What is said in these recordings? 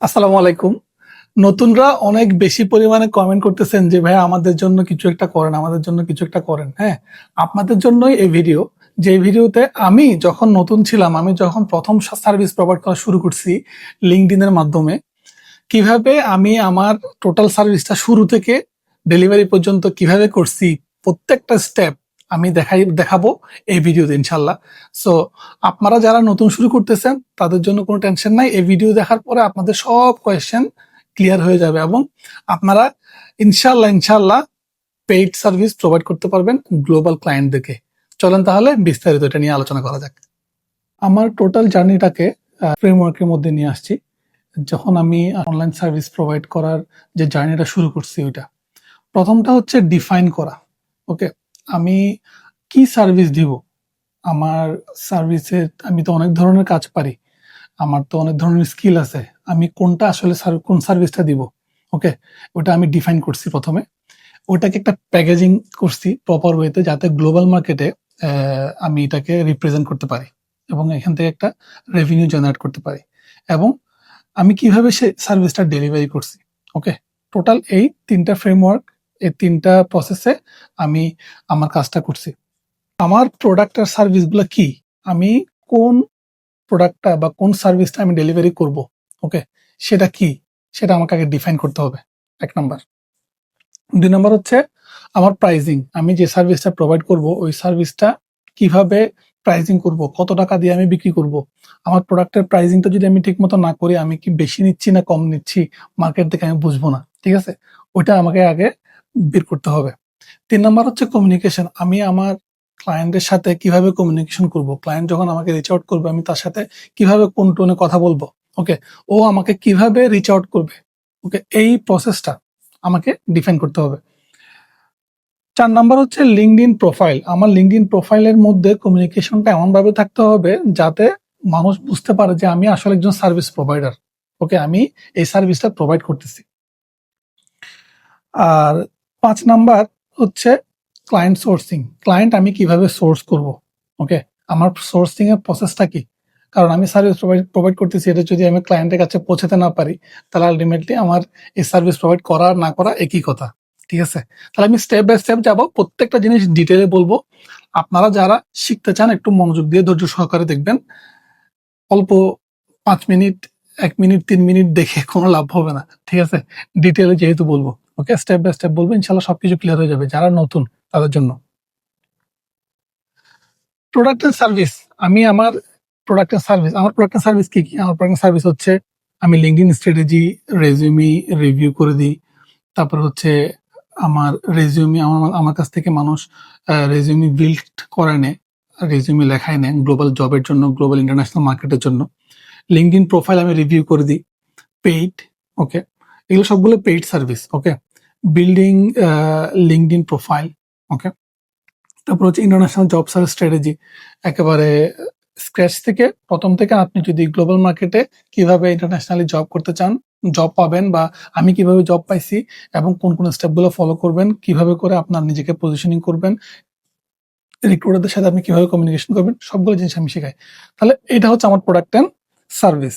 আসসালামু আলাইকুম। নতুনরা অনেক বেশি পরিমাণে কমেন্ট করতেছেন যে ভাই আমাদের জন্য কিছু একটা করেন, আমাদের জন্য কিছু একটা করেন। হ্যাঁ আপনাদের জন্যই এই ভিডিও যে ভিডিওতে আমি যখন নতুন ছিলাম, আমি যখন প্রথম সার্ভিস প্রোভাইড করা শুরু করছি লিঙ্কডিনের মাধ্যমে, কীভাবে আমি আমার টোটাল সার্ভিসটা শুরু থেকে ডেলিভারি পর্যন্ত কীভাবে করছি, প্রত্যেকটা স্টেপ আমি দেখাই, দেখাবো এই ভিডিওতে, ইনশাল্লাহ। সো আপনারা যারা নতুন শুরু করতেছেন, তাদের জন্য কোনো টেনশন নাই। এই ভিডিও দেখার পরে আপনাদের সব কোয়েশ্চেন ক্লিয়ার হয়ে যাবে এবং আপনারা ইনশাল্লাহ ইনশাল্লাহ পেইড সার্ভিস প্রোভাইড করতে পারবেন গ্লোবাল ক্লায়েন্টদেরকে চলেন তাহলে বিস্তারিত এটা নিয়ে আলোচনা করা যাক। আমার টোটাল জার্নিটাকে ফ্রেমওয়ার্কের মধ্যে নিয়ে আসছি। যখন আমি অনলাইন সার্ভিস প্রোভাইড করার যে জার্নিটা শুরু করছি ওইটা। প্রথমটা হচ্ছে ডিফাইন করা ওকে আমি কি সার্ভিস দিব? আমার সার্ভিসে আমি তো অনেক ধরনের কাজ পারি। আমার তো অনেক ধরনের স্কিল আছে। আমি কোনটা আসলে কোন সার্ভিসটা দিব? ওকে ওটা আমি ডিফাইন করছি প্রথমে। ওটাকে একটা প্যাকেজিং করছি প্রপার ওয়েতে যাতে গ্লোবাল মার্কেটে আমি এটাকে রিপ্রেজেন্ট করতে পারি এবং এখান থেকে একটা রেভিনিউ জেনারেট করতে পারি। এবং আমি কীভাবে সে সার্ভিসটা ডেলিভারি করছি? ওকে টোটাল এই তিনটা ফ্রেমওয়ার্ক এই তিনটা প্রসেসে আমি আমার কাজটা করছি। আমার প্রোডাক্ট আর সার্ভিসগুলো কি? আমি কোন প্রোডাক্টটা বা কোন সার্ভিসটা আমি ডেলিভারি করব ওকে সেটা কি? সেটা আমাকে আগে ডিফাইন করতে হবে, এক নম্বর দুই নম্বর হচ্ছে আমার প্রাইজিং আমি যে সার্ভিসটা প্রোভাইড করব, ওই সার্ভিসটা কীভাবে প্রাইজিং করব, কত টাকা দিয়ে আমি বিক্রি করব? আমার প্রোডাক্টের প্রাইজিংটা যদি আমি ঠিক মতো না করি, আমি কি বেশি নিচ্ছি না কম নিচ্ছি? মার্কেট থেকে আমি বুঝব না, ঠিক আছে? ওইটা আমাকে আগে বের করতে হবে। তিন নাম্বার হচ্ছে কমিউনিকেশন আমি আমার ক্লায়েন্টের সাথে কীভাবে কমিউনিকেশন করব? ক্লায়েন্ট যখন আমাকে রিচ আউট করবে, আমি তার সাথে কীভাবে কোন টোনে কথা বলব? ওকে ও আমাকে কীভাবে রিচ আউট করবে? ওকে এই প্রসেসটা আমাকে ডিফাইন করতে হবে। চার নাম্বার হচ্ছে লিঙ্কড ইন প্রোফাইল আমার লিঙ্কড ইন প্রোফাইলের মধ্যে কমিউনিকেশনটা এমনভাবে থাকতে হবে যাতে মানুষ বুঝতে পারে যে আমি আসলে একজন সার্ভিস প্রোভাইডার ওকে আমি এই সার্ভিসটা প্রোভাইড করতেছি। আর পাঁচ নাম্বার হচ্ছে ক্লায়েন্ট সোর্সিং ক্লায়েন্ট আমি কীভাবে সোর্স করব? ওকে আমার সোর্সিং এর প্রসেসটা কি? কারণ আমি সার্ভিস প্রোভাইড প্রোভাইড করতেছি, এটা যদি আমি ক্লায়েন্টের কাছে পৌঁছাতে না পারি, তাহলে আলটিমেটলি আমার এই সার্ভিস প্রোভাইড করা না করা একই কথা। ঠিক আছে? তাহলে আমি স্টেপ বাই স্টেপ যাব, প্রত্যেকটা জিনিস ডিটেলে বলব। আপনারা যারা শিখতে চান, একটু মনোযোগ দিয়ে ধৈর্য সহকারে দেখবেন। অল্প পাঁচ মিনিট, এক মিনিট, তিন মিনিট দেখে কোনো লাভ হবে না। ঠিক আছে? ডিটেলে যেহেতু বলব। ওকে স্টেপ বাই স্টেপ বলব, ইনশাল্লাহ সবকিছু ক্লিয়ার হয়ে যাবে, যারা নতুন তাদের জন্য। প্রোডাক্ট এন্ড সার্ভিস আমি আমার প্রোডাক্ট এন্ড সার্ভিস আমার প্রোডাক্ট এন্ড সার্ভিস কি কি? আমার প্রোডাক্ট সার্ভিস হচ্ছে, আমি লিঙ্কডিন স্ট্র্যাটেজি রেজিউমি রিভিউ করে দিই। তারপর হচ্ছে আমার রেজিউমি আমার আমার কাছ থেকে মানুষ রেজিউমি বিল্ড করে নেয় রেজিউমি লেখায় নেয় গ্লোবাল জবের জন্য গ্লোবাল ইন্টারন্যাশনাল মার্কেটের জন্য। লিঙ্কডিন প্রোফাইল আমি রিভিউ করে দিই পেইড ওকে এগুলো সবগুলো paid service okay building LinkedIn profile okay তারপর হচ্ছে ইন্টারন্যাশনাল জব সার্চ স্ট্র্যাটেজি একেবারে স্ক্র্যাচ থেকে, প্রথম থেকে আপনি যদি গ্লোবাল মার্কেটে কীভাবে ইন্টারন্যাশনালি জব করতে চান জব পাবেন বা আমি কীভাবে জব পাইছি এবং কোন কোন স্টেপগুলো ফলো করবেন, কীভাবে করে আপনার নিজেকে পজিশনিং করবেন রিক্রুটারদের সাথে আপনি কীভাবে কমিউনিকেশন করবেন, সবগুলো জিনিস আমি শেখাই। তাহলে এটা হচ্ছে আমার প্রোডাক্ট অ্যান্ড সার্ভিস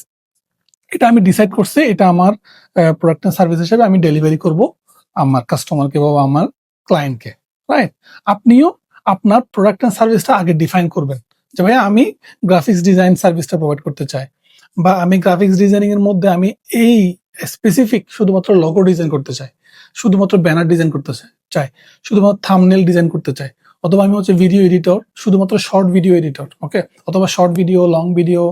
এটা আমি ডিসাইড করছি, এটা আমার প্রোডাক্ট অ্যান্ড সার্ভিস হিসেবে আমি ডেলিভারি করব। আমার কাস্টমারকে বা আমার ক্লায়েন্টকে রাইট আপনিও আপনার প্রোডাক্ট অ্যান্ড সার্ভিসটা আগে ডিফাইন করবেন যে ভাই আমি গ্রাফিক্স ডিজাইন সার্ভিসটা প্রোভাইড করতে চাই বা আমি গ্রাফিক্স ডিজাইনিং এর মধ্যে আমি এই স্পেসিফিক শুধুমাত্র লগো ডিজাইন করতে চাই, শুধুমাত্র ব্যানার ডিজাইন করতে চাই চাই শুধুমাত্র থামনেল ডিজাইন করতে চাই, অথবা আমি হচ্ছে ভিডিও এডিটর শুধুমাত্র শর্ট ভিডিও এডিটর ওকে অথবা শর্ট ভিডিও লং ভিডিও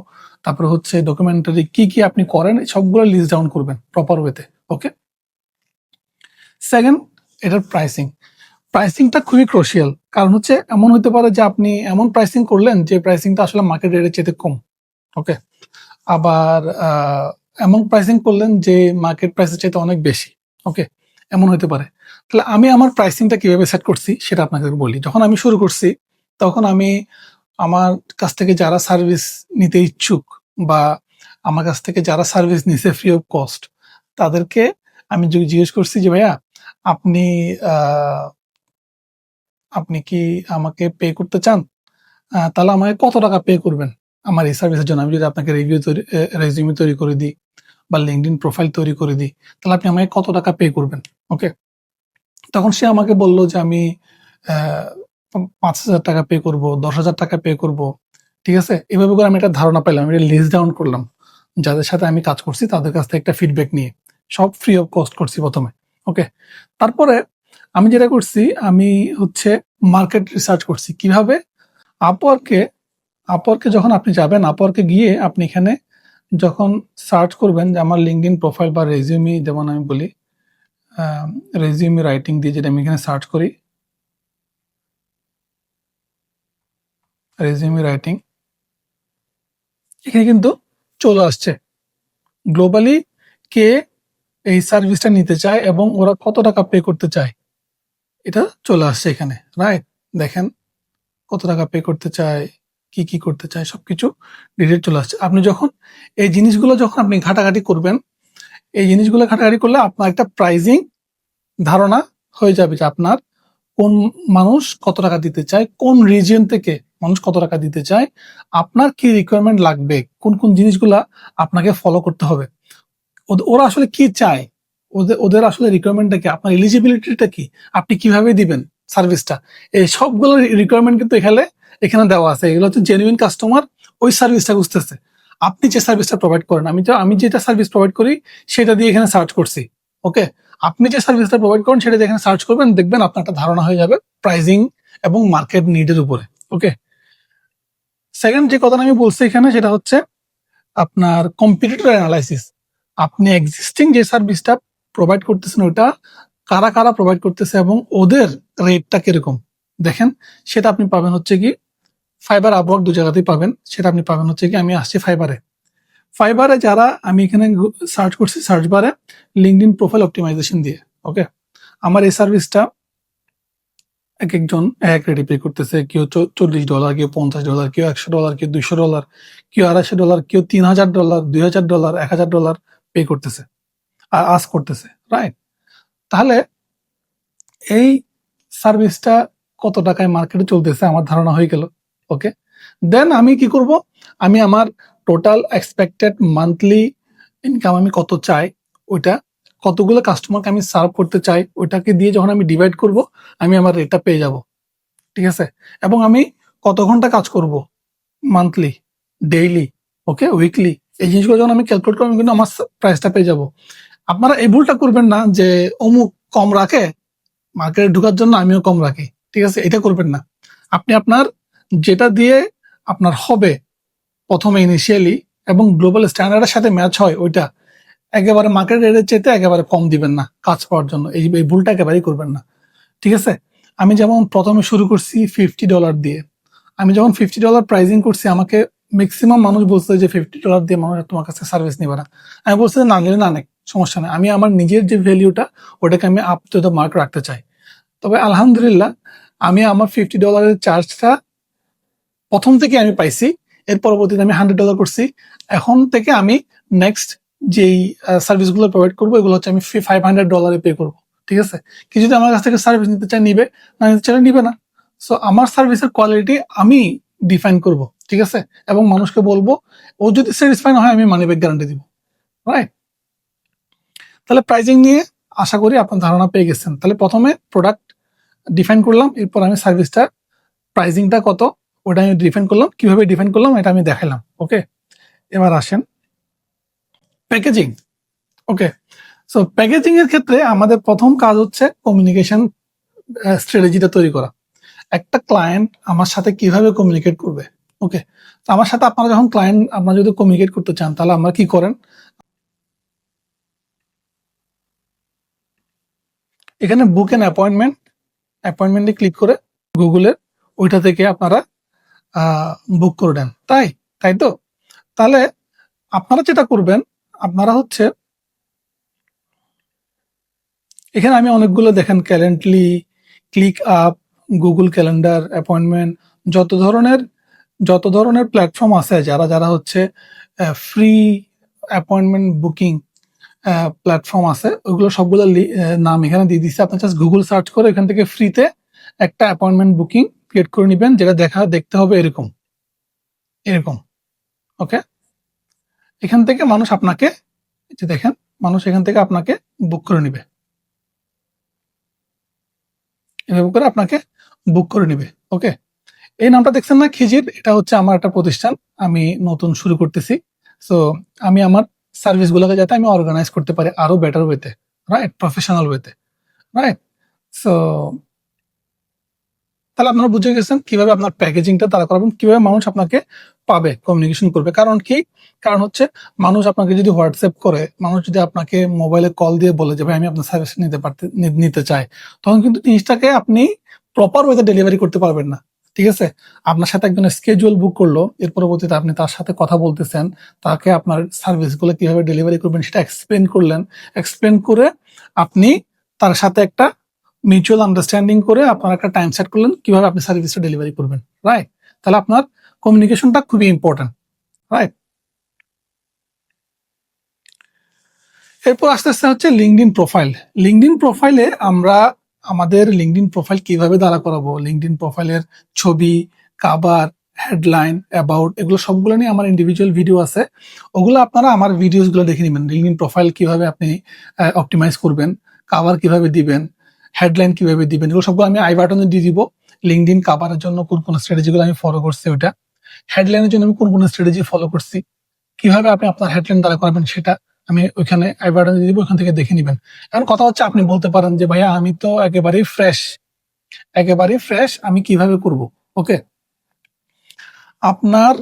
তারপরে হচ্ছে ডকুমেন্টারি কি কি আপনি করেন, সবগুলো লিস্ট ডাউন করবেন প্রপার ওয়েতে ওকে সেকেন্ড এটার প্রাইসিং প্রাইসিংটা খুবই ক্রোশিয়াল কারণ হচ্ছে এমন হতে পারে যে আপনি এমন প্রাইসিং করলেন যে প্রাইসিংটা আসলে মার্কেট রেটের চেয়ে কম ওকে আবার এমন প্রাইসিং করলেন যে মার্কেট প্রাইসের চাইতে অনেক বেশি ওকে এমন হতে পারে। তাহলে আমি আমার প্রাইসিংটা কীভাবে সেট করছি সেটা আপনাকে বলি। যখন আমি শুরু করছি, তখন আমি আমার কাছ থেকে যারা সার্ভিস নিতে ইচ্ছুক বা আমার কাছ থেকে যারা সার্ভিস নিছে ফ্রি অফ কস্ট তাদেরকে আমি জিজ্ঞেস করছি যে, ভাইয়া আপনি আপনি কি আমাকে পে করতে চান? তাহলে আমাকে কত টাকা পে করবেন? আমার এই সার্ভিসের জন্য আমি যদি আপনাকে রিভিউ তৈরি রেজিউমি তৈরি করে দিই বা লিঙ্কডিন প্রোফাইল তৈরি করে দিই, তাহলে আপনি আমাকে কত টাকা পে করবেন? ওকে তখন সে আমাকে বলল যে আমি পাঁচ হাজার টাকা পে করব, দশ হাজার টাকা পে করব। ঠিক আছে? এভাবে করে আমি একটা ধারণা পেলাম এটা লিস্ট ডাউন করলাম। যাদের সাথে আমি কাজ করছি, তাদের কাছ থেকে একটা ফিডব্যাক নিয়ে। সব ফ্রি অফ কস্ট করছি প্রথমে। ওকে তারপরে আমি যেটা করছি, আমি হচ্ছে মার্কেট রিসার্চ করছি। কীভাবে? আপওয়ার্কে আপওয়ার্কে যখন আপনি যাবেন আপওয়ার্কে গিয়ে আপনি এখানে যখন সার্চ করবেন যে আমার লিঙ্কডিন প্রোফাইল বা রেজিউমি যেমন আমি বলি রেজিউমি রাইটিং দিয়ে যেটা আমি এখানে সার্চ করি। রেজিউমি রাইটিং এখানে কিন্তু চলে আসছে। গ্লোবালি কে এই সার্ভিসটা নিতে চায় এবং ওরা কত টাকা পে করতে চায়। এটা চলে আসছে এখানে রাইট দেখেন কত টাকা পে করতে চায়, কি কি করতে চায়, সবকিছু ডিটেল চলে আসছে। আপনি যখন এই জিনিসগুলো যখন আপনি ঘাটাঘাটি করবেন, এই জিনিসগুলো ঘাটাঘাটি করলে আপনার একটা প্রাইজিং ধারণা হয়ে যাবে যে আপনার কোন মানুষ কত টাকা দিতে চায়, কোন রিজিয়ন থেকে মানুষ কত টাকা দিতে চায়, আপনার কি রিকোয়ারমেন্ট লাগবে, কোন কোন জিনিসগুলা আপনাকে ফলো করতে হবে। ওরা আসলে কি চায়? ওদের ওদের আসলে রিকোয়ারমেন্টটা কি? আপনার এলিজিবিলিটিটা কি? আপনি কীভাবে দিবেন সার্ভিসটা এই সবগুলো রিকোয়ারমেন্ট কিন্তু এখানে এখানে দেওয়া আছে। এগুলো হচ্ছে জেনুইন কাস্টমার ওই সার্ভিসটা বুঝতেছে আপনি যে সার্ভিসটা প্রোভাইড করেন, আমি তো, আমি যেটা সার্ভিস প্রোভাইড করি, সেটা দিয়ে এখানে সার্চ করছি ওকে আপনি যে সার্ভিসটা প্রোভাইড করেন, সেটা দিয়ে এখানে সার্চ করবেন, দেখবেন আপনার একটা ধারণা হয়ে যাবে প্রাইজিং এবং মার্কেট নিডের উপরে ওকে সেকেন্ড যে কথাটা আমি বলছি এখানে, সেটা হচ্ছে আপনার কম্পিটিটর অ্যানালাইসিস আপনি এক্সিস্টিং যে সার্ভিসটা প্রোভাইড করতেছেন ওটা কারা কারা প্রোভাইড করতেছে এবং ওদের রেটটা কীরকম? দেখেন, সেটা আপনি পাবেন হচ্ছে কি ফাইবার আপওয়ার্ক দু জায়গাতেই পাবেন, সেটা আপনি পাবেন হচ্ছে কি আমি আসছি ফাইবারে ফাইবারে যারা আমি এখানে সার্চ করছি সার্চ বারে লিঙ্কড ইন প্রোফাইল অপটিমাইজেশন দিয়ে ওকে আমার এই সার্ভিসটা এক একজন, এক রেটে পে করতেছে, কেউ চল্লিশ ডলার কেউ পঞ্চাশ ডলার কেউ একশো ডলার কেউ দুইশো ডলার কেউ আড়াইশো ডলার কেউ তিন হাজার ডলার দুই হাজার ডলার এক হাজার ডলার পে করতেছে, আর আস করতেছে রাইট তাহলে এই সার্ভিসটা কত টাকায় মার্কেটে চলতেছে আমার ধারণা হয়ে গেল ওকে দেন আমি কি করব? আমি আমার টোটাল এক্সপেক্টেড মান্থলি ইনকাম আমি কত চাই, ওইটা কতগুলো কাস্টমারকে আমি সার্ভ করতে চাই, ওইটাকে দিয়ে যখন আমি ডিভাইড করব, আমি আমার রেটটা পেয়ে যাব, ঠিক আছে? এবং আমি কত ঘণ্টা কাজ করব? মান্থলি ডেইলি ওকে উইকলি এই জিনিসগুলো যখন আমি ক্যালকুলেট করব, কিন্তু আমার প্রাইসটা পেয়ে যাব। আপনারা এই ভুলটা করবেন না যে অমুক কম রাখে মার্কেটে ঢোকার জন্য আমিও কম রাখি। ঠিক আছে? এটা করবেন না। আপনি আপনার যেটা দিয়ে আপনার হবে প্রথমে ইনিশিয়ালি এবং গ্লোবাল স্ট্যান্ডার্ডের সাথে ম্যাচ হয় ওইটা, একেবারে মার্কেট রেটের চেয়ে একেবারে কম দিবেন না কাজ পাওয়ার জন্য। এই এই ভুলটা একেবারেই করবেন না। ঠিক আছে? আমি যেমন প্রথমে শুরু করছি ফিফটি ডলার দিয়ে। আমি যখন ফিফটি ডলার প্রাইজিং করছি, আমাকে ম্যাক্সিমাম মানুষ বলছে যে ফিফটি ডলার দিয়ে মানুষ তোমার কাছে সার্ভিস নিবে না। আমি বলছি না নিলে না নেই সমস্যা নেই। আমি আমার নিজের যে ভ্যালিউটা ওটাকে আমি আপ টু দ্য মার্ক রাখতে চাই। তবে আলহামদুলিল্লাহ, আমি আমার ফিফটি ডলারের চার্জটা প্রথম থেকে আমি পাইছি, এর পরবর্তীতে আমি হান্ড্রেড ডলার করছি। এখন থেকে আমি নেক্সট যেই সার্ভিসগুলো প্রোভাইড করব, এগুলো হচ্ছে আমি ফাইভ হান্ড্রেড ডলারে পে করব। ঠিক আছে? কি যদি আমার কাছ থেকে সার্ভিস নিতে চায়, নিবে। না নিতে চাইলে নিবে না। সো আমার সার্ভিসের কোয়ালিটি আমি ডিফাইন করব। ঠিক আছে? এবং মানুষকে বলব, ও যদি স্যাটিসফাই না হয়, আমি মানি ব্যাক গ্যারান্টি দিব। রাইট তাহলে প্রাইজিং নিয়ে আশা করি আপনার ধারণা পেয়ে গেছেন। তাহলে প্রথমে প্রোডাক্ট ডিফাইন করলাম, এরপর আমি সার্ভিসটা প্রাইজিংটা কত, ওটা আমি ডিফাইন করলাম। কীভাবে ডিফাইন করলাম, এটা আমি দেখালাম। ওকে এবার আসেন প্যাকেজিং ওকে সো প্যাকেজিং এর ক্ষেত্রে আমাদের প্রথম কাজ হচ্ছে কমিউনিকেশন স্ট্র্যাটেজিটা তৈরি করা। একটা ক্লায়েন্ট আমার সাথে কীভাবে কমিউনিকেট করবে? ওকে তো আমার সাথে আপনারা যখন ক্লায়েন্ট আপনারা যদি কমিউনিকেট করতে চান, তাহলে আমরা কি করেন? এখানে বুক এন অ্যাপয়েন্টমেন্ট অ্যাপয়েন্টমেন্টে ক্লিক করে গুগলের ওইটা থেকে আপনারা বুক করে দেন। তাই? তাই তো? তাহলে আপনারা যেটা করবেন, আপনারা হচ্ছে, এখানে আমি অনেকগুলো দেখেন Calendly click up Google calendar appointment যত ধরনের যত ধরনের প্ল্যাটফর্ম আছে, যারা যারা হচ্ছে ফ্রি অ্যাপয়েন্টমেন্ট বুকিং প্ল্যাটফর্ম আছে ওইগুলো সবগুলো নাম এখানে দিয়ে দিচ্ছে। আপনি জাস্ট গুগল সার্চ করে এখান থেকে ফ্রিতে একটা অ্যাপয়েন্টমেন্ট বুকিং ক্রিয়েট করে নেবেন, যেটা দেখা, দেখতে হবে এরকম। এরকম। ওকে এখান থেকে মানুষ আপনাকে যে দেখেন, মানুষ এখান থেকে আপনাকে বুক করে নিবে। এভাবে করে আপনাকে বুক করে নিবে। ওকে এই নামটা দেখছেন না? খিজির, এটা হচ্ছে আমার একটা প্রতিষ্ঠান। আমি নতুন শুরু করতেছি। সো আমি আমার সার্ভিসগুলোকে যাতে আমি অর্গানাইজ করতে পারি আরও বেটার ওয়েতে রাইট প্রফেশনাল ওয়েতে রাইট সো তাহলে আপনারা বুঝে গেছেন কীভাবে আপনার প্যাকেজিংটা তারা করাবেন, কীভাবে মানুষ আপনাকে পাবে কমিউনিকেশন করবে। কারণ কি? কারণ হচ্ছে মানুষ আপনাকে যদি হোয়াটসঅ্যাপ করে, মানুষ যদি আপনাকে মোবাইলে কল দিয়ে বলে যে, ভাই, আমি আপনার সার্ভিস নিতে পারতে নিতে চাই, তখন কিন্তু জিনিসটাকে আপনি প্রপার ওয়েতে ডেলিভারি করতে পারবেন না। ঠিক আছে? আপনার সাথে একজন স্কেজুয়াল বুক করল, এর পরবর্তীতে আপনি তার সাথে কথা বলতেছেন, তাকে আপনার সার্ভিসগুলো কীভাবে ডেলিভারি করবেন সেটা এক্সপ্লেন করলেন। এক্সপ্লেন করে আপনি তার সাথে একটা মিউচুয়াল আন্ডারস্ট্যান্ডিং করে আপনার একটা টাইম সেট করলেন, কীভাবে আপনি সার্ভিসটা ডেলিভারি করবেন রাইট তাহলে আপনার কমিউনিকেশনটা খুবই ইম্পর্টেন্ট রাইট এরপর আস্তে আস্তে হচ্ছে লিঙ্কডিন প্রোফাইল লিঙ্কডিন প্রোফাইলে আমরা আমাদের লিঙ্কডিন প্রোফাইল কীভাবে দাঁড়া করাবো? লিঙ্কডিন প্রোফাইলের ছবি কাবার হেডলাইন অ্যাবাউট এগুলো সবগুলো নিয়ে আমার ইন্ডিভিজুয়াল ভিডিও আছে। ওগুলো আপনারা আমার ভিডিওসগুলো দেখে নেবেন। লিঙ্কডিন প্রোফাইল কীভাবে আপনি অপটিমাইজ করবেন কাভার কীভাবে দিবেন হেডলাইন কীভাবে দিবেন, এগুলো সবগুলো আমি আই বাটনে দিয়ে দিব। লিঙ্কডিন কাভারের জন্য কোন কোন স্ট্র্যাটেজিগুলো আমি ফলো করছি ওটা হেডলাইনের জন্য আমি কোন কোন স্ট্র্যাটেজি ফলো করছি। কীভাবে আপনি আপনার হেডলাইন দ্বারা করাবেন সেটা আমি ওইখানে আই বাটনে দিয়ে দিব, ওখান থেকে দেখে নেবেন। এখন কথা হচ্ছে, আপনি বলতে পারেন যে, ভাইয়া, আমি তো একেবারেই ফ্রেশ একেবারেই ফ্রেশ আমি কীভাবে করব? ওকে আপনার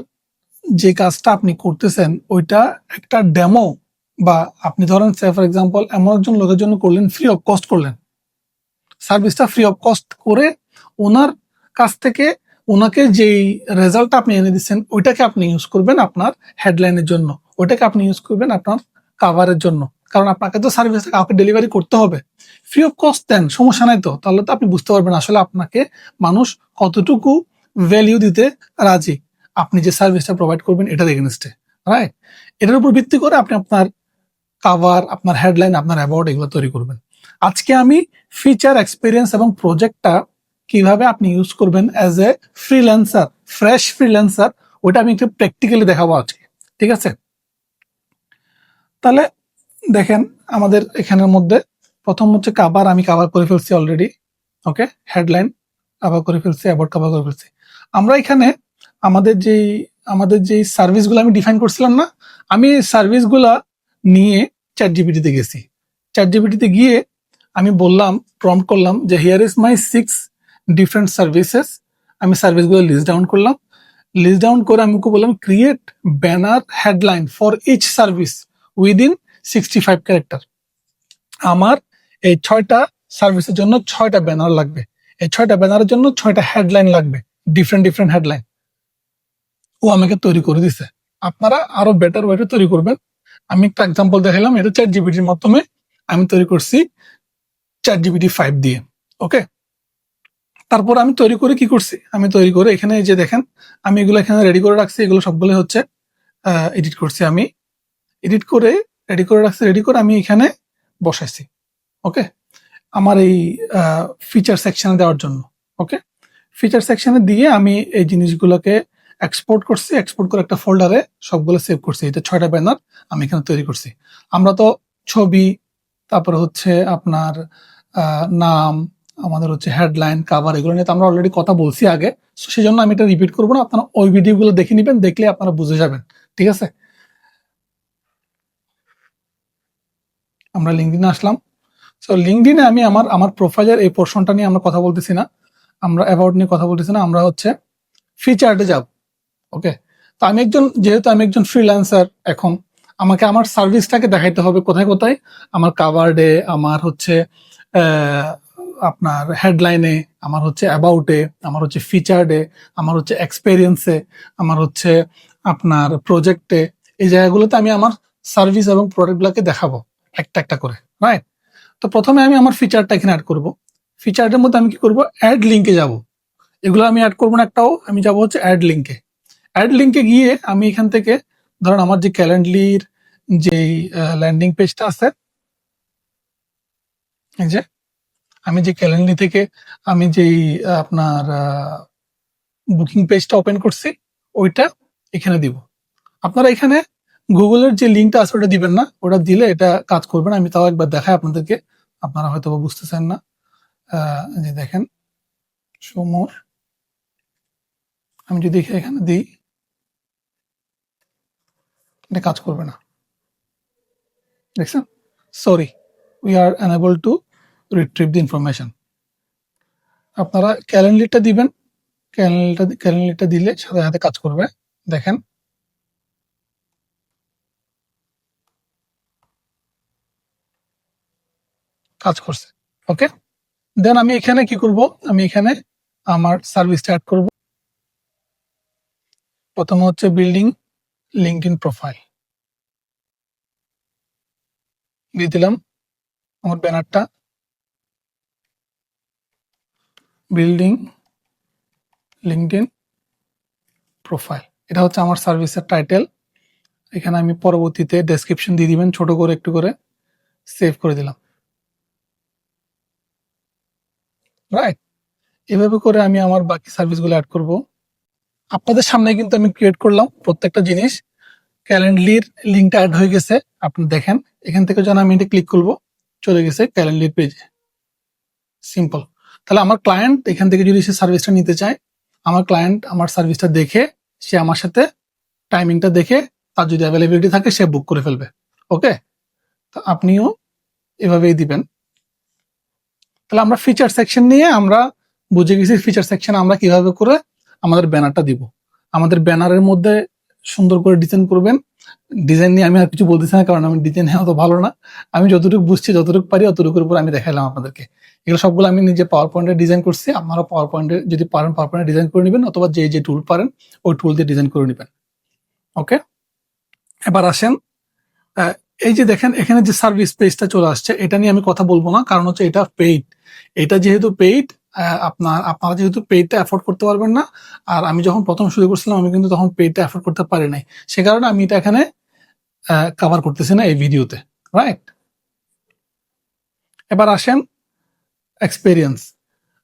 যে কাজটা আপনি করতেছেন, ওইটা একটা ডেমো বা আপনি ধরেন সে ফর এক্সাম্পল এমন একজন লোকের জন্য করলেন ফ্রি অফ কস্ট করলেন। সার্ভিসটা ফ্রি অফ কস্ট করে ওনার কাছ থেকে ওনাকে যেই রেজাল্ট আপনি এনে দিচ্ছেন, ওইটাকে আপনি ইউজ করবেন আপনার হেডলাইনের জন্য। ওইটাকে আপনি ইউজ করবেন আপনার কাভারের জন্য। কারণ আপনাকে তো সার্ভিস কাউকে ডেলিভারি করতে হবে। ফ্রি অফ কস্ট দেন, সমস্যা নাই তো। তাহলে তো আপনি বুঝতে পারবেন আসলে আপনাকে মানুষ কতটুকু ভ্যালিউ দিতে রাজি। আপনি যে সার্ভিসটা প্রোভাইড করবেন এটার এগেনস্টে রাইট এটার উপর ভিত্তি করে আপনি আপনার কাভার আপনার হেডলাইন আপনার অ্যাবাউট এগুলো তৈরি করবেন। আজকে আমি ফিচার এক্সপিরিয়েন্স এবং প্রজেক্টটা কীভাবে আপনি ইউজ করবেন as a freelancer fresh freelancer ওটা আমি একটু প্র্যাকটিক্যালি দেখাবো আজকে। ঠিক আছে? তাহলে দেখেন আমাদের এখানের মধ্যে প্রথম হচ্ছে কাভার আমি কাভার করে ফেলছি অলরেডি ওকে হেডলাইন কাভার করে ফেলছি অ্যাবাউট কাভার করে ফেলছি। আমরা এখানে আমাদের যেই আমাদের যেই সার্ভিসগুলো আমি ডিফাইন করছিলাম না, আমি সার্ভিসগুলা নিয়ে চ্যাট জিপিটিতে গেছি। চ্যাট জিপিটিতে গিয়ে আমি বললাম প্রম্পট করলাম যে here is my six different services আমি সার্ভিসগুলো লিস্ট ডাউন করলাম। লিস্ট ডাউন করে আমি বললাম create banner headline for each service within sixty five character আমার এই ছয়টা সার্ভিসের জন্য ছয়টা ব্যানার লাগবে। এই ছয়টা ব্যানারের জন্য ছয়টা হেডলাইন লাগবে ডিফারেন্ট ডিফারেন্ট হেডলাইন ও আমাকে তৈরি করে দিছে। আপনারা আরও বেটার ওয়েতে তৈরি করবেন। আমি একটা এক্সাম্পল দেখালাম এটা চ্যাট জিবিটির মাধ্যমে আমি তৈরি করছি চ্যাট জিবিটি ফাইভ দিয়ে ওকে তারপর আমি তৈরি করে কি করছি? আমি তৈরি করে এখানে যে দেখেন, আমি এগুলো এখানে রেডি করে রাখছি, এগুলো সবগুলো হচ্ছে এডিট করছি আমি। এডিট করে রেডি করে রাখছি রেডি করে আমি এখানে বসাইছি ওকে আমার এই ফিচার সেকশনে দেওয়ার জন্য ওকে ফিচার সেকশনে দিয়ে আমি এই জিনিসগুলোকে এক্সপোর্ট করছি এক্সপোর্ট করে একটা ফোল্ডারে সবগুলো সেভ করছি এটা ছয়টা ব্যানার আমি এখানে তৈরি করছি। আমরা তো ছবি, তারপরে হচ্ছে আপনার নাম, আমাদের হচ্ছে হেডলাইন কাভার এগুলো নিয়ে তো আমরা অলরেডি কথা বলছি আগে সেই জন্য আমি এটা রিপিট করব না, আপনারা ওই ভিডিওগুলো দেখে নেবেন, দেখলে আপনারা বুঝে যাবেন, ঠিক আছে? আমরা লিঙ্কডিনে আসলাম। সো লিঙ্কডিনে আমি আমার আমার প্রোফাইলের এই পোর্শনটা নিয়ে আমরা কথা বলতেছি না। আমরা অ্যাবাউট নিয়ে কথা বলতেছি না, আমরা হচ্ছে ফিচার্ডে যাব ওকে তো আমি একজন, যেহেতু আমি একজন ফ্রিল্যান্সার এখন, আমাকে আমার সার্ভিসটাকে দেখাইতে হবে কোথায় কোথায়? আমার কাভার্ডে আমার হচ্ছে আপনার হেডলাইনে আমার হচ্ছে অ্যাবাউটে আমার হচ্ছে ফিচার্ডে আমার হচ্ছে এক্সপেরিয়েন্সে আমার হচ্ছে আপনার প্রজেক্টে এই জায়গাগুলোতে আমি আমার সার্ভিস এবং প্রোডাক্টগুলোকে দেখাবো। একটা একটা করে রাইট তো প্রথমে আমি আমার ফিচারটা এখানে অ্যাড করব। ফিচারটার মধ্যে আমি কি করব? অ্যাড লিঙ্কে যাব। এগুলো আমি অ্যাড করব না একটাও, আমি যাব হচ্ছে অ্যাড লিঙ্কে অ্যাড লিঙ্কে গিয়ে আমি এখান থেকে, ধরেন আমার যে ক্যালেন্ডলির যে ল্যান্ডিং পেজটা আছে যে, আমি যে ক্যালেন্ডারি থেকে আমি যেই আপনার বুকিং পেজটা ওপেন করছি, ওইটা এখানে দিব। আপনারা এখানে গুগলের যে লিঙ্কটা আছে, ওটা দিবেন না। ওটা দিলে এটা কাজ করবে না। আমি তাও একবার দেখাই আপনাদেরকে। আপনারা হয়তো বুঝতেছেন না। যে দেখেন সমর আমি যদি এখানে দিই, এটা কাজ করবে না। দেখছেন? Sorry we are enable to retrieve the information আপনারা ক্যালেন্ডারটা দিবেন। ক্যালেন্ডারটা ক্যালেন্ডারটা দিলে সাথে সাথে কাজ করবে। দেখেন কাজ করছে ওকে দেন আমি এখানে কি করব? আমি এখানে আমার সার্ভিস অ্যাড করব। প্রথমে হচ্ছে বিল্ডিং লিঙ্কড ইন প্রোফাইল দিয়ে দিলাম আমার ব্যানারটা। বিল্ডিং লিঙ্কড ইন প্রোফাইল এটা হচ্ছে আমার সার্ভিসের টাইটেল এখানে আমি পরবর্তীতে ডেসক্রিপশন দিয়ে দিবেন, ছোট করে, একটু করে সেভ করে দিলাম। রাইট এভাবে করে আমি আমার বাকি সার্ভিসগুলো অ্যাড করব। আপনাদের সামনে কিন্তু আমি ক্রিয়েট করলাম প্রত্যেকটা জিনিস। ক্যালেন্ডলির লিঙ্কটা অ্যাড হয়ে গেছে, আপনি দেখেন। এখান থেকে যখন আমি এটা ক্লিক করব, চলে গেছে ক্যালেন্ডলির পেজে সিম্পল তাহলে আমার ক্লায়েন্ট এখান থেকে যদি সে সার্ভিসটা নিতে চায়, আমার ক্লায়েন্ট আমার সার্ভিসটা দেখে, সে আমার সাথে টাইমিংটা দেখে, তার যদি অ্যাভেলেবিলিটি থাকে, সে বুক করে ফেলবে। ওকে তো আপনিও এভাবেই দিবেন। তাহলে আমরা ফিচার সেকশন নিয়ে আমরা বুঝে গেছি ফিচার সেকশন আমরা কীভাবে করে আমাদের ব্যানারটা দিব। আমাদের ব্যানারের মধ্যে সুন্দর করে ডিজাইন করবেন। ডিজাইন নিয়ে আমি আর কিছু বলতেছি না, কারণ আমি ডিজাইন অত ভালো না। আমি যতটুকু বুঝছি, যতটুকু পারি, অতটুকুর উপর আমি দেখাইলাম আপনাদেরকে। এগুলো সবগুলো আমি নিজে পাওয়ার পয়েন্টে ডিজাইন করছি। আপনারা পাওয়ার পয়েন্টে যদি পারেন পাওয়ার পয়েন্টে ডিজাইন করে নেবেন, অথবা যে যে টুল পারেন, ওই টুল দিয়ে ডিজাইন করে নেবেন। ওকে এবার আসেন এই যে দেখেন, এখানে যে সার্ভিস পেজটা চলে আসছে, এটা নিয়ে আমি কথা বলব না, কারণ হচ্ছে এটা পেইড এটা যেহেতু পেইড আপনার, আপনারা যেহেতু পেইডটা অ্যাফোর্ড করতে পারবেন না, আর আমি যখন প্রথম শুরু করছিলাম, আমি কিন্তু তখন পেইডটা অ্যাফোর্ড করতে পারি নাই। সে কারণে আমি এটা এখানে কভার করতেছি না এই ভিডিওতে রাইট এবার আসেন এক্সপেরিয়েন্স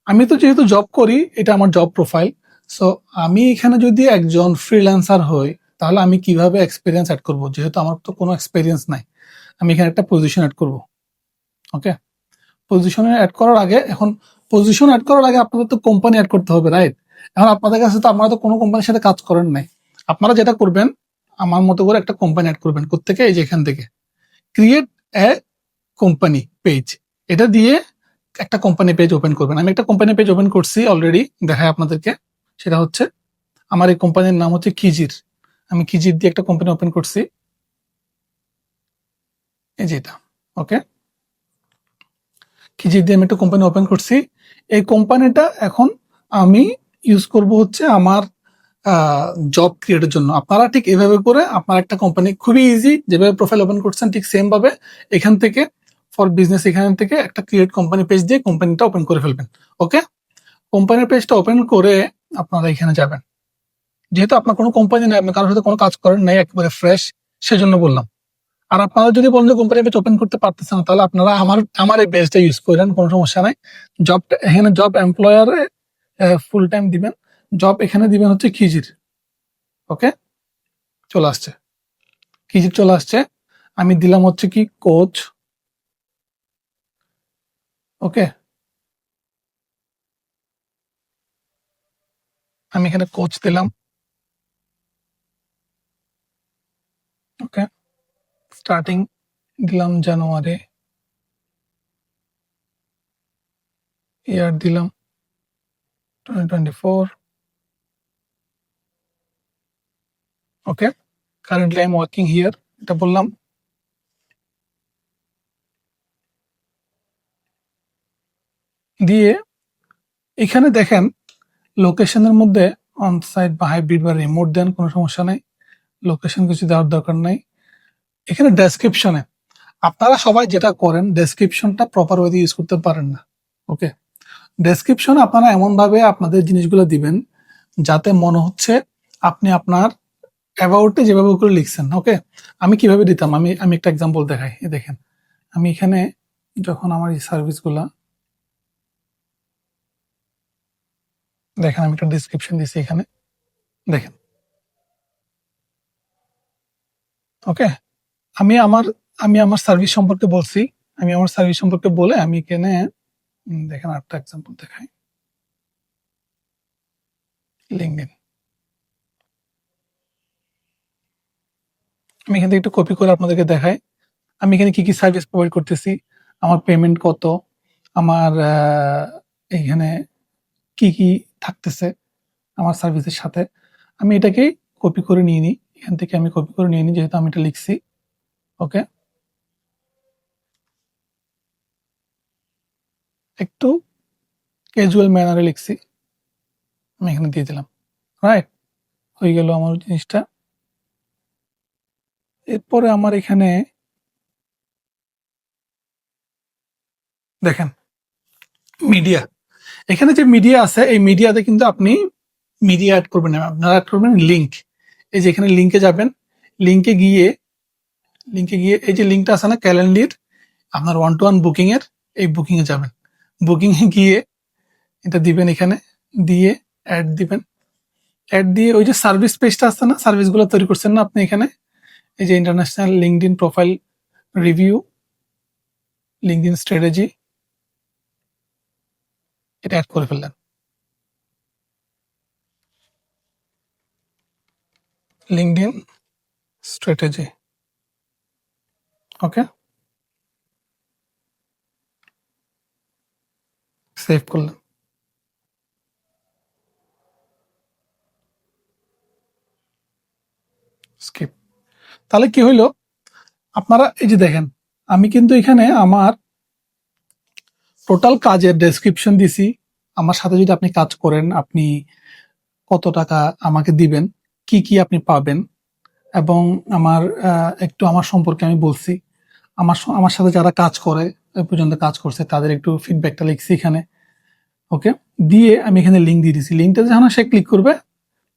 আমি তো যেহেতু জব করি, এটা আমার জব প্রোফাইল সো আমি এখানে যদি একজন ফ্রিল্যান্সার হই তাহলে আমি কীভাবে এক্সপিরিয়েন্স অ্যাড করব? যেহেতু আমার তো কোনো এক্সপিরিয়েন্স নাই, আমি এখানে একটা পজিশন অ্যাড করব। ওকে পজিশনে অ্যাড করার আগে, এখন পজিশন অ্যাড করার আগে আপনাদের তো কোম্পানি অ্যাড করতে হবে রাইট এখন আপনাদের কাছে তো আপনারা তো কোনো কোম্পানির সাথে কাজ করেন নাই। আপনারা যেটা করবেন, আমার মতো করে একটা কোম্পানি অ্যাড করবেন কোথেকে এই যে এখান থেকে। ক্রিয়েট এ কোম্পানি পেজ এটা দিয়ে একটা কোম্পানি পেজ ওপেন করবেন। আমি একটা কোম্পানি পেজ ওপেন করছি অলরেডি দেখায় আপনাদেরকে। সেটা হচ্ছে, আমার এই কোম্পানির নাম হচ্ছে কিজির আমি কিজির দিয়ে একটা কোম্পানি ওপেন করছি? এই যে এটা ওকে কিজির দিয়ে আমি একটা কোম্পানি ওপেন করছি? এই কোম্পানিটা এখন আমি ইউজ করব হচ্ছে আমার জব ক্রিয়েটের জন্য। আপনারা ঠিক এভাবে করে আপনার একটা কোম্পানি খুবই ইজি যেভাবে প্রোফাইল ওপেন করছেন ঠিক সেম ভাবে এখান থেকে ফর বিজনেস এখান থেকে একটা ক্রিয়েট কোম্পানি পেজ দিয়ে কোম্পানিটা ওপেন করে ফেলবেন ওকে কোম্পানির পেজটা ওপেন করে আপনারা এখানে যাবেন। যেহেতু আপনার কোনো কোম্পানি নাই, আপনি কারোর সাথে কোনো কাজ করেন নাই, একেবারে ফ্রেশ সেজন্য বললাম। আর আপনারা যদি বলেন যে কোম্পানি পেজ ওপেন করতে পারতেছেন, তাহলে আপনারা আমার আমার এই পেজটা ইউজ করেন, কোনো সমস্যা নাই। জব এখানে জব এমপ্লয়ারে ফুল টাইম দিবেন। জব এখানে দিবেন হচ্ছে কিজির ওকে চলে আসছে। কিজির চলে আসছে। আমি দিলাম হচ্ছে কি কোচ ওকে আমি এখানে কোচ দিলাম। ওকে স্টার্টিং দিলাম জানুয়ারি ইয়ার দিলাম twenty twenty four okay I am working here এটা বললাম দিয়ে এখানে দেখেন লোকেশনের মধ্যে অন সাইট বা হাইব্রিড বা রিমোট দেন কোনো সমস্যা নাই। লোকেশন কিছু দেওয়ার দরকার নাই। এখানে ডেসক্রিপশনে আপনারা সবাই যেটা করেন ডেসক্রিপশনটা প্রপার ওয়ে ইউজ করতে পারেন না। ওকে ডেসক্রিপশন আপনারা এমনভাবে আপনাদের জিনিসগুলো দিবেন, যাতে মনে হচ্ছে আপনি আপনার অ্যাবাউটে যেভাবে করে লিখছেন ওকে আমি কীভাবে দিতাম? আমি আমি একটা এক্সাম্পল দেখাই দেখেন। আমি এখানে যখন আমার এই সার্ভিসগুলা দেখেন আমি একটা ডিসক্রিপশন দিছি এখানে। দেখেন। ওকে আমি আমার আমি আমার সার্ভিস সম্পর্কে বলছি। আমি আমার সার্ভিস সম্পর্কে বলে আমি উম, দেখেন আরেকটা এক্সাম্পল দেখাই। লিঙ্কডিন আমি এখান থেকে একটু কপি করে আপনাদেরকে দেখাই। আমি এখানে কি কি সার্ভিস প্রোভাইড করতেছি? আমার পেমেন্ট কত? আমার এইখানে কি কি থাকতেছে? আমার সার্ভিসের সাথে। আমি এটাকেই কপি করে নিয়ে নিই। এখান থেকে আমি কপি করে নিয়ে নিই যেহেতু আমি এটা লিখছি। ওকে একটু ক্যাজুয়াল ম্যানারে লিখছি। আমি এখানে দিয়ে দিলাম। রাইট হয়ে গেল আমার জিনিসটা। এরপরে আমার এখানে দেখেন মিডিয়া এখানে যে মিডিয়া আছে, এই মিডিয়াতে কিন্তু আপনি মিডিয়া অ্যাড করবেন আপনারা অ্যাড করবেন লিঙ্ক এই যে এখানে লিঙ্কে যাবেন লিঙ্কে গিয়ে লিঙ্কে গিয়ে, এই যে লিঙ্কটা আছে না ক্যালেন্ডার আপনার ওয়ান টু ওয়ান বুকিং এর, এই বুকিং এ যাবেন। বুকিং এ গিয়ে এটা দিবেন এখানে, দিয়ে অ্যাড দিবেন। অ্যাড দিয়ে ওই যে সার্ভিস পেজটা আছে না সার্ভিসগুলো তৈরি করছেন না আপনি এখানে? এই যে international LinkedIn profile review LinkedIn strategy এটা অ্যাড করে ফেললেন। লিঙ্কডিন স্ট্র্যাটেজি ওকে সেভ করলেন স্কিপ তাহলে কি হইল? আপনারা এই যে দেখেন, আমি কিন্তু এখানে আমার টোটাল কাজের ডেসক্রিপশন দিছি। আমার সাথে যদি আপনি কাজ করেন, আপনি কত টাকা আমাকে দিবেন? কি কি আপনি পাবেন? এবং আমার একটু আমার সম্পর্কে আমি বলছি। আমার আমার সাথে যারা কাজ করে পর্যন্ত কাজ করছে, তাদের একটু ফিডব্যাকটা লিখছি এখানে। ওকে? দিয়ে আমি এখানে লিঙ্ক দিয়ে দিছি। লিঙ্কটা যখন সে ক্লিক করবে।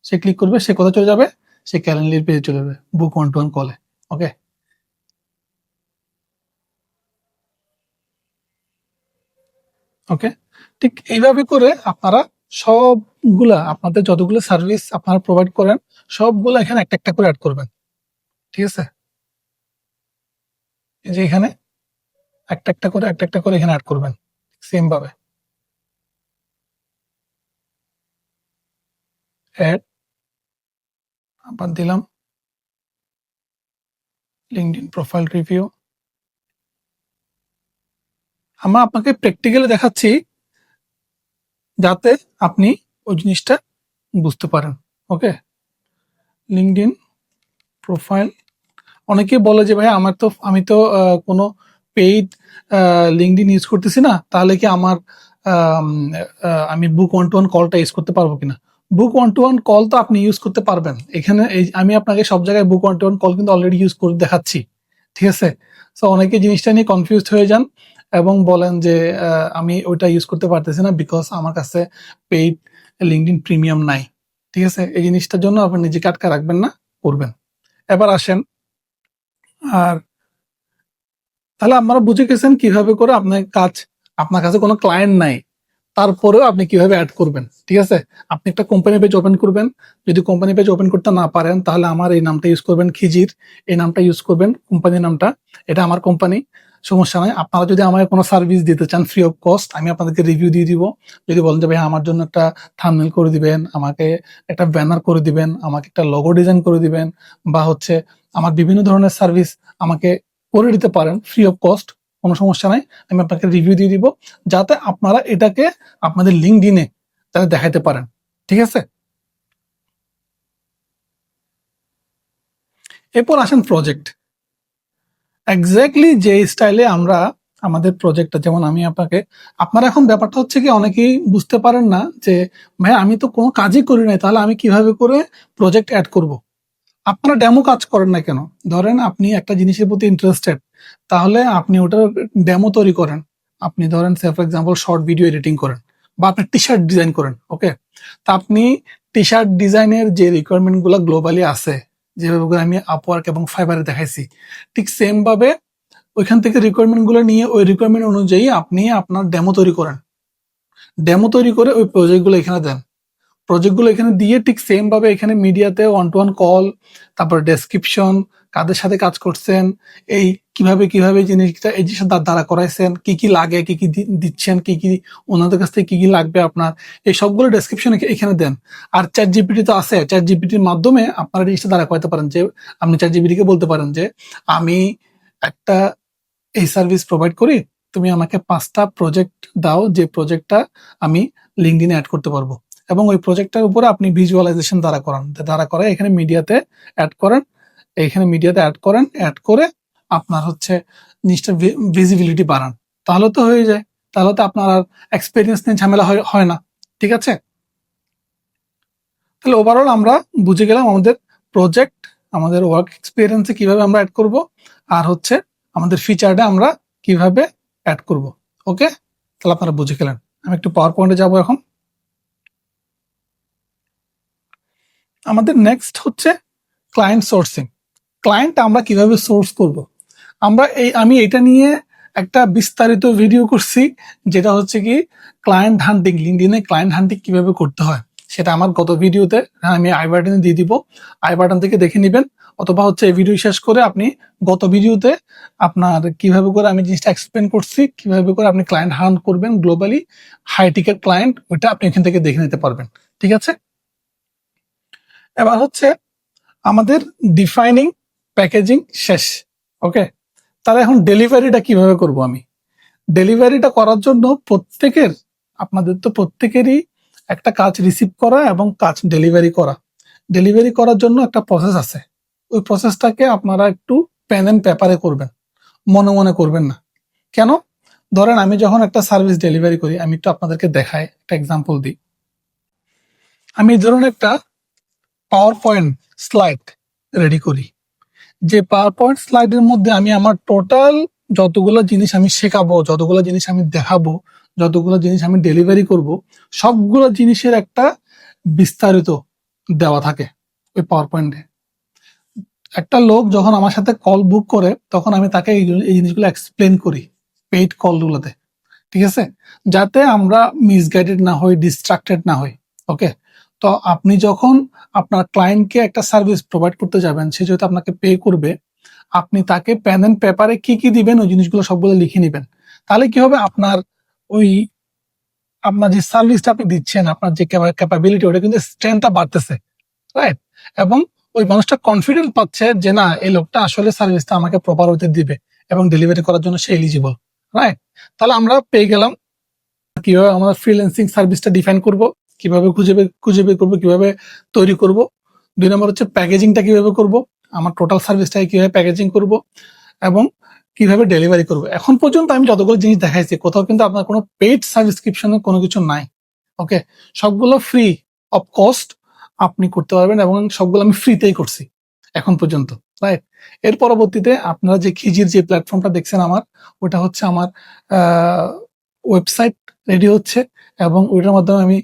সে ক্লিক করবে, সে কোথায় চলে যাবে? সে ক্যালেন্ডার পেজে চলে যাবে বুক ওয়ান টু ওয়ান কলে ওকে? ওকে? ঠিক এইভাবে করে আপনারা সবগুলা, আপনাদের যতগুলো সার্ভিস আপনারা প্রোভাইড করেন সবগুলো এখানে একটা একটা করে অ্যাড করবেন। ঠিক আছে? এই যে এখানে একটা একটা করে একটা একটা করে এখানে অ্যাড করবেন সেম ভাবে। অ্যাড আবার দিলাম। লিঙ্কডিন প্রোফাইল রিভিউ আমরা আপনাকে প্র্যাকটিক্যালি দেখাচ্ছি যাতে আপনি ওই জিনিসটা বুঝতে পারেন ওকে লিঙ্কডিন প্রোফাইল অনেকে বলে যে, ভাই, আমার তো, আমি তো কোনো পেইড লিঙ্কডিন ইউজ করতেছি না, তাহলে কি আমার, আমি বুক ওয়ান টু ওয়ান কলটা ইউজ করতে পারব কিনা? Book one to one call তো আপনি ইউজ করতে পারবেন। এখানে আমি আপনাকে সব জায়গায় book one to one call কিন্তু অলরেডি ইউজ করে দেখাচ্ছি। ঠিক আছে? সো অনেকে জিনিসটা নিয়ে কনফিউজ হয়ে যান এবং বলেন যে আমি ওইটা ইউজ করতে পারতেছি না বিকজ আমার কাছে পেইড লিঙ্কডিন প্রিমিয়াম নাই। ঠিক আছে? এই জিনিসটার জন্য আপনি নিজেকে আটকা রাখবেন না করবেন এবার আসেন। আর তাহলে আপনারা বুঝে গেছেন কীভাবে করে আপনার কাজ, আপনার কাছে কোনো ক্লায়েন্ট নাই। তারপরেও আপনি কীভাবে অ্যাড করবেন, ঠিক আছে? আপনি একটা কোম্পানি পেজ ওপেন করবেন। যদি কোম্পানি পেজ ওপেন করতে না পারেন, তাহলে আমার এই নামটা ইউজ করবেন খিজির। এই নামটা ইউজ করবেন কোম্পানির নামটা। এটা আমার কোম্পানি সমস্যা নাই। আপনারা যদি আমাকে কোনো সার্ভিস দিতে চান ফ্রি অফ কস্ট আমি আপনাদেরকে রিভিউ দিয়ে দিব। যদি বলেন যে, ভাই, আমার জন্য একটা থামনেল করে দিবেন, আমাকে একটা ব্যানার করে দিবেন, আমাকে একটা লোগো ডিজাইন করে দিবেন, বা হচ্ছে আমার বিভিন্ন ধরনের সার্ভিস আমাকে করে দিতে পারেন ফ্রি অফ কস্ট কোনো সমস্যা নাই। আমি আপনাকে রিভিউ দিয়ে দিব। যাতে আপনারা এটাকে আপনাদের লিঙ্ক দিনে তারা দেখাইতে পারেন। ঠিক আছে? এরপর আসেন প্রজেক্ট এক্স্যাক্টলি যে স্টাইলে আমরা আমাদের প্রজেক্টটা যেমন আমি আপনাকে, আপনার এখন ব্যাপারটা হচ্ছে কি, অনেকেই বুঝতে পারেন না যে, ভাই, আমি তো কোনো কাজই করি নাই, তাহলে আমি কীভাবে করে প্রজেক্ট অ্যাড করব? আপনারা ডেমো কাজ করেন না কেন? ধরেন আপনি একটা জিনিসের প্রতি ইন্টারেস্টেড তাহলে আপনি ওটার ডেমো তৈরি করেন। আপনি ধরেন say for example short video editing করেন, বা আপনি টি শার্ট ডিজাইন করেন ওকে তা আপনি টি শার্ট ডিজাইনের যে রিকোয়ারমেন্টগুলো গ্লোবালি আছে যেভাবে আমি আপওয়ার্ক এবং ফাইবারে দেখাইছি, ঠিক সেম ভাবে ওইখান থেকে রিকোয়ারমেন্টগুলো নিয়ে ওই রিকোয়ারমেন্ট অনুযায়ী আপনি আপনার ডেমো তৈরি করেন। ডেমো তৈরি করে ওই প্রজেক্টগুলো এখানে দেন। প্রজেক্টগুলো এখানে দিয়ে ঠিক সেম ভাবে এখানে মিডিয়াতে ওয়ান টু ওয়ান কল তারপর ডেসক্রিপশন কাদের সাথে কাজ করছেন, এই কীভাবে কীভাবে জিনিসটা, এই জিনিসটা দা- দ্বারা করাইছেন, কি কি লাগে, কি কি দিচ্ছেন, কি কি ওনাদের কাছ থেকে কি কি লাগবে আপনার, এই সবগুলো ডেসক্রিপশন এখানে দেন। আর চ্যাট জিপিটি তো আছে চ্যাট জিপিটির মাধ্যমে আপনারা জিনিসটা দ্বারা করাতে পারেন যে, আপনি চ্যাট জিপিটিকে বলতে পারেন যে, আমি একটা এই সার্ভিস প্রোভাইড করি, তুমি আমাকে পাঁচটা প্রজেক্ট দাও, যে প্রজেক্টটা আমি লিঙ্কডিনে অ্যাড করতে পারব। এবং ওই প্রজেক্টটার উপরে আপনি ভিজুয়ালাইজেশন দ্বারা করান। দ্বারা করে এখানে মিডিয়াতে অ্যাড করেন। এখানে মিডিয়াতে অ্যাড করেন অ্যাড করে আপনার হচ্ছে জিনিসটা ভিজিবিলিটি বাড়ান। তাহলে তো হয়ে যায়। তাহলে তো আপনার আর এক্সপিরিয়েন্স নিয়ে ঝামেলা হয় না। ঠিক আছে? তাহলে ওভারঅল আমরা বুঝে গেলাম আমাদের প্রজেক্ট আমাদের ওয়ার্ক এক্সপিরিয়েন্সে কীভাবে আমরা অ্যাড করব, আর হচ্ছে আমাদের ফিচারটা আমরা কীভাবে অ্যাড করব। ওকে তাহলে আপনারা বুঝে গেলেন। আমি একটু পাওয়ার পয়েন্টে যাব এখন। আমাদের নেক্সট হচ্ছে ক্লায়েন্ট সোর্সিং ক্লায়েন্ট আমরা কীভাবে সোর্স করব? আমরা এই, আমি এটা নিয়ে একটা বিস্তারিত ভিডিও করছি, যেটা হচ্ছে কি ক্লায়েন্ট হান্টিং লিঙ্কডিনে ক্লায়েন্ট হান্টিং কীভাবে করতে হয়, সেটা আমার গত ভিডিওতে আমি আই বাটনে দিয়ে দিব। আই বাটন থেকে দেখে নেবেন, অথবা হচ্ছে এই ভিডিও শেষ করে আপনি গত ভিডিওতে আপনার কীভাবে করে আমি জিনিসটা এক্সপ্লেন করছি, কীভাবে করে আপনি ক্লায়েন্ট হান্ট করবেন গ্লোবালি হাই টিকেট ক্লায়েন্ট ওইটা আপনি এখান থেকে দেখে নিতে পারবেন, ঠিক আছে? এবার হচ্ছে আমাদের ডিফাইনিং প্যাকেজিং শেষ ওকে তাহলে এখন ডেলিভারিটা কীভাবে করব আমি? ডেলিভারিটা করার জন্য প্রত্যেকের, আপনাদের তো প্রত্যেকেরই একটা কাজ রিসিভ করা এবং কাজ ডেলিভারি করা। ডেলিভারি করার জন্য একটা প্রসেস আছে। ওই প্রসেসটাকে আপনারা একটু পেন অ্যান্ড পেপারে করবেন। মনে মনে করবেন না। কেন? ধরেন আমি যখন একটা সার্ভিস ডেলিভারি করি, আমি একটু আপনাদেরকে দেখাই, একটা এক্সাম্পল দিই। আমি ধরুন একটা পাওয়ার পয়েন্ট স্লাইড রেডি করি। যে পাওয়ার পয়েন্ট স্লাইডের মধ্যে আমি আমার টোটাল যতগুলো জিনিস আমি শেখাবো, যতগুলো জিনিস আমি দেখাবো, যতগুলো জিনিস আমি ডেলিভারি করব, সবগুলো জিনিসের একটা বিস্তারিত দেওয়া থাকে ওই পাওয়ার পয়েন্টে একটা লোক যখন আমার সাথে কল বুক করে, তখন আমি তাকে এই জিনিসগুলো এক্সপ্লেন করি পেইড কলগুলোতে ঠিক আছে? যাতে আমরা মিসগাইডেড না হই ডিস্ট্রাক্টেড না হই ওকে তো আপনি যখন আপনার ক্লায়েন্টকে একটা সার্ভিস প্রোভাইড করতে যাবেন, সে যেহেতু আপনাকে পে করবে, আপনি তাকে পেন অ্যান্ড পেপারে কি কি দিবেন, ওই জিনিসগুলো সবগুলো লিখে নেবেন। তাহলে কি হবে? আপনার ওই, আপনার যে সার্ভিসটা আপনি দিচ্ছেন, আপনার যে ক্যাপাবিলিটি ওটা কিন্তু স্ট্রেংথটা বাড়তেছে রাইট এবং ওই মানুষটা কনফিডেন্ট পাচ্ছে যে, না, এই লোকটা আসলে সার্ভিসটা আমাকে প্রপার হতে দিবে এবং ডেলিভারি করার জন্য সে এলিজিবল রাইট তাহলে আমরা পেয়ে গেলাম, কীভাবে আমরা ফ্রিল্যান্সিং সার্ভিসটা ডিফাইন করব। কীভাবে খুঁজে বের খুঁজে বের করব, কীভাবে তৈরি করব? দুই নম্বর হচ্ছে প্যাকেজিংটা কীভাবে করব? আমার টোটাল সার্ভিসটাকে কীভাবে প্যাকেজিং করব? এবং কীভাবে ডেলিভারি করব? এখন পর্যন্ত আমি যতগুলো জিনিস দেখাইছি, কোথাও কিন্তু আপনার কোনো পেইড সাবস্ক্রিপশনের কোনো কিছু নাই। ওকে সবগুলো ফ্রি অফ কস্ট আপনি করতে পারবেন এবং সবগুলো আমি ফ্রিতেই করছি, এখন পর্যন্ত। রাইট এর পরবর্তীতে আপনারা যে খিজির যে প্ল্যাটফর্মটা দেখছেন আমার, ওটা হচ্ছে আমার ওয়েবসাইট রেডি হচ্ছে এবং ওইটার মাধ্যমে আমি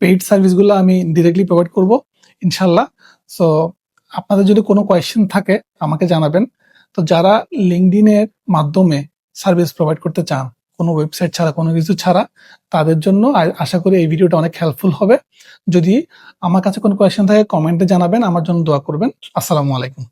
পেইড সার্ভিসগুলো আমি ডিরেক্টলি প্রোভাইড করব, ইনশাল্লাহ। সো আপনাদের যদি কোনো কোয়েশ্চেন থাকে, আমাকে জানাবেন। তো যারা লিঙ্কডিনের মাধ্যমে সার্ভিস প্রোভাইড করতে চান, কোনো ওয়েবসাইট ছাড়া, কোনো কিছু ছাড়া, তাদের জন্য আশা করি এই ভিডিওটা অনেক হেল্পফুল হবে। যদি আমার কাছে কোনো কোয়েশ্চেন থাকে কমেন্টে জানাবেন, আমার জন্য দোয়া করবেন। আসসালামু আলাইকুম।